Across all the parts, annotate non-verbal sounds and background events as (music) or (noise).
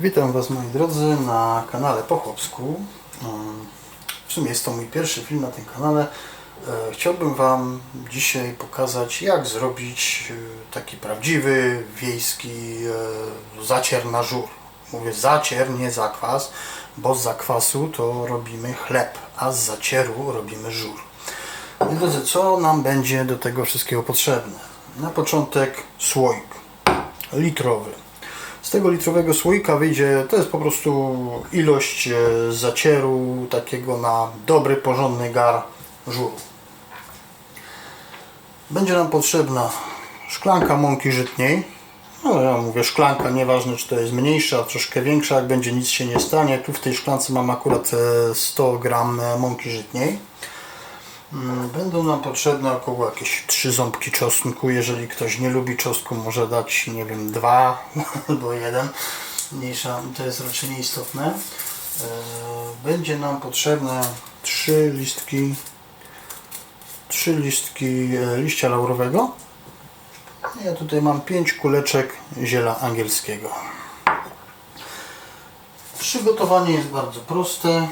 Witam Was moi drodzy na kanale Po Chłopsku. Mm, W sumie jest to mój pierwszy film na tym kanale. E, Chciałbym Wam dzisiaj pokazać jak zrobić e, taki prawdziwy wiejski e, zacier na żur. Mówię zacier, nie zakwas, bo z zakwasu to robimy chleb, a z zacieru robimy żur. Moi drodzy, co nam będzie do tego wszystkiego potrzebne? Na początek słoik litrowy. Z tego litrowego słoika wyjdzie, to jest po prostu ilość e, zacieru takiego na dobry, porządny gar żuru. Będzie nam potrzebna szklanka mąki żytniej. No ja mówię szklanka, nieważne czy to jest mniejsza, troszkę większa, jak będzie nic się nie stanie. Tu w tej szklance mam akurat e, 100 gram e, mąki żytniej. Mm, Będą nam potrzebne około jakieś trzy ząbki czosnku. Jeżeli ktoś nie lubi czosnku, może dać, nie wiem, dwa (laughs) albo jeden. Mniejsza, to jest raczej nieistotne. E, Będzie nam potrzebne trzy listki trzy listki e, liścia laurowego. Ja tutaj mam pięć kuleczek ziela angielskiego. Przygotowanie jest bardzo proste.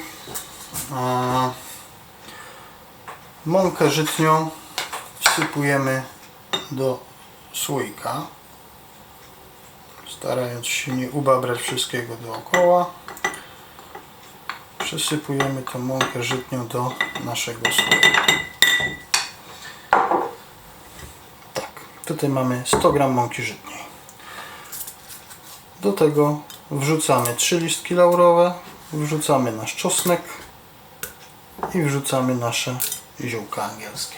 Mąkę żytnią wsypujemy do słoika, starając się nie ubabrać wszystkiego dookoła. Przesypujemy tą mąkę żytnią do naszego słoika. Tak, tutaj mamy 100 g mąki żytniej. Do tego wrzucamy 3 listki laurowe, wrzucamy nasz czosnek i wrzucamy nasze ziółka angielskie.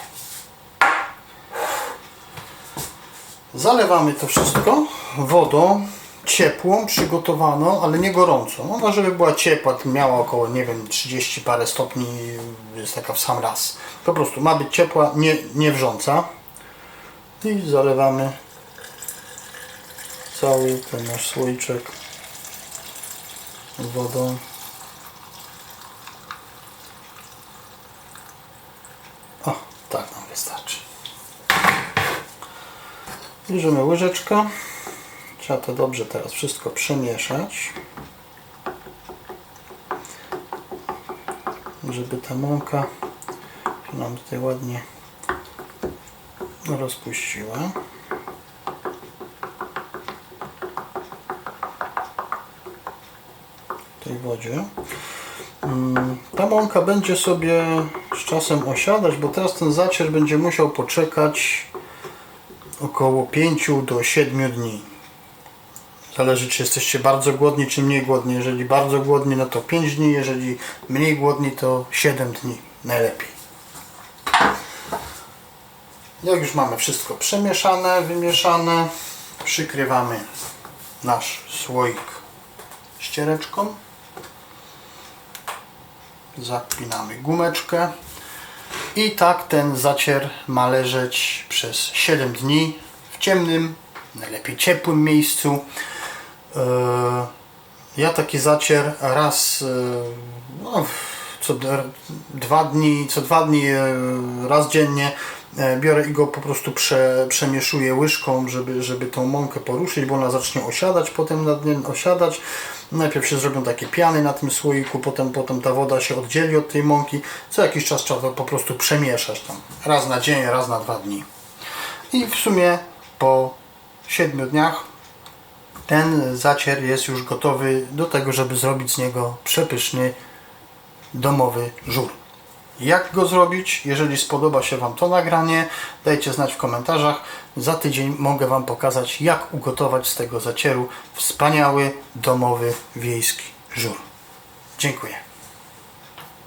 Zalewamy to wszystko wodą ciepłą, przygotowaną, ale nie gorącą. Ona, żeby była ciepła, miała około, nie wiem, 30 parę stopni, jest taka w sam raz. Po prostu ma być ciepła, nie, nie wrząca. I zalewamy cały ten nasz słoiczek wodą. O, tak nam wystarczy. Bierzemy łyżeczkę. Trzeba to dobrze teraz wszystko przemieszać. Żeby ta mąka się nam tutaj ładnie rozpuściła. W tej wodzie. Mm, Ta mąka będzie sobie z czasem osiadać, bo teraz ten zacier będzie musiał poczekać około 5 do 7 dni. Zależy czy jesteście bardzo głodni czy mniej głodni. Jeżeli bardzo głodni no to 5 dni, jeżeli mniej głodni to 7 dni najlepiej. Jak już mamy wszystko przemieszane, wymieszane, przykrywamy nasz słoik ściereczką zapinamy gumeczkę i tak ten zacier ma leżeć przez 7 dni w ciemnym, najlepiej ciepłym miejscu. Eee, Ja taki zacier raz, e, no, co dwa dni, co dwa dni, e, raz dziennie e, biorę i go po prostu prze, przemieszuję łyżką, żeby, żeby tą mąkę poruszyć, bo ona zacznie osiadać, potem nad nim osiadać. Najpierw się zrobią takie piany na tym słoiku, potem, potem ta woda się oddzieli od tej mąki. Co jakiś czas trzeba to po prostu przemieszać tam. Raz na dzień, raz na dwa dni. I w sumie po 7 dniach ten zacier jest już gotowy do tego, żeby zrobić z niego przepyszny domowy żur. Jak go zrobić? Jeżeli spodoba się Wam to nagranie, dajcie znać w komentarzach. Za tydzień mogę Wam pokazać, jak ugotować z tego zacieru wspaniały domowy wiejski żur. Dziękuję.